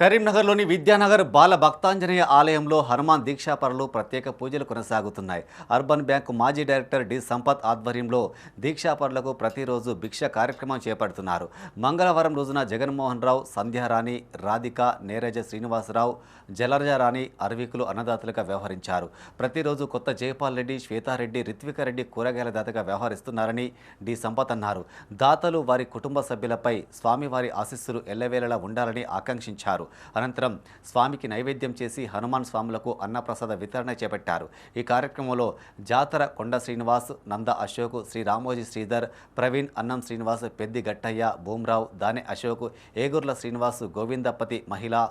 కరీంనగర్లోని విద్యానగర్ బాల భక్తాంజనేయ ఆలయంలో హనుమాన్ దీక్షాపరులు ప్రత్యేక పూజలు కొనసాగుతున్నాయి. అర్బన్ బ్యాంకు మాజీ డైరెక్టర్ డి. సంపత్ ఆధ్వర్యంలో దీక్షాపరులకు ప్రతిరోజు భిక్ష కార్యక్రమం చేపడుతున్నారు. మంగళవారం రోజున జగన్మోహన్ రావు సంధ్యారాణి రాధిక నేరజ శ్రీనివాసరావు జలరజారాణి అర్వికులు అన్నదాతలుగా వ్యవహరించారు. ప్రతిరోజు కొత్త జయపాల్ రెడ్డి శ్వేతారెడ్డి రిత్విక రెడ్డి కూరగాయల దాతగా వ్యవహరిస్తున్నారని డి. సంపత్ అన్నారు. దాతలు వారి కుటుంబ సభ్యులపై స్వామివారి ఆశీస్సులు ఎల్లవేళలా ఉండాలని ఆకాంక్షించారు. అనంతరం స్వామికి నైవేద్యం చేసి హనుమాన్ స్వాములకు అన్నప్రసాద వితరణ చేపట్టారు. ఈ కార్యక్రమంలో జాతర కొండ శ్రీనివాస్ నంద అశోక్ శ్రీ రామోజీ శ్రీధర్ ప్రవీణ్ అన్నం శ్రీనివాస్ పెద్ది గట్టయ్య భూమ్రావు దాని అశోక్ ఏగుర్ల శ్రీనివాస్ గోవిందపతి మహిళా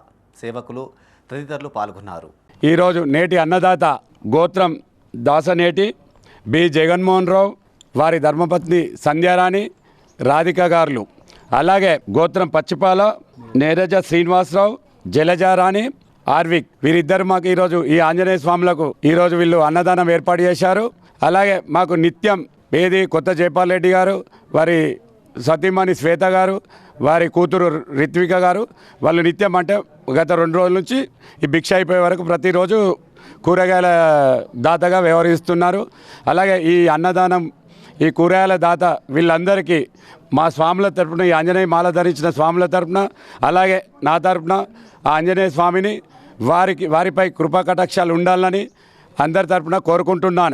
సేవకులు తదితరులు పాల్గొన్నారు. ఈరోజు నేటి అన్నదాత గోత్రం దాసనేటి బి జగన్మోహన్ రావు వారి ధర్మపత్ని సంధ్యారాణి రాధిక గారులు. అలాగే గోత్రం పచ్చిపాల నేరజ శ్రీనివాసరావు జలజారాణి ఆర్విక్. వీరిద్దరు మాకు ఈరోజు ఈ ఆంజనేయ స్వాములకు ఈరోజు వీళ్ళు అన్నదానం ఏర్పాటు చేశారు. అలాగే మాకు నిత్యం ఏది కొత్త జయపాల్ రెడ్డి గారు వారి సతీమణి శ్వేత గారు వారి కూతురు రిత్విక గారు వాళ్ళు నిత్యం అంటే గత రెండు రోజుల నుంచి ఈ భిక్ష అయిపోయే వరకు ప్రతిరోజు కూరగాయల దాతగా వ్యవహరిస్తున్నారు. అలాగే ఈ అన్నదానం ఈ కూరగాయల దాత వీళ్ళందరికీ మా స్వాముల తరపున ఈ ఆంజనేయ మాల ధరించిన స్వాముల తరపున అలాగే నా తరపున ఆ ఆంజనేయ స్వామిని వారికి వారిపై కృపా కటాక్షాలు ఉండాలని అందరి తరపున కోరుకుంటున్నాను.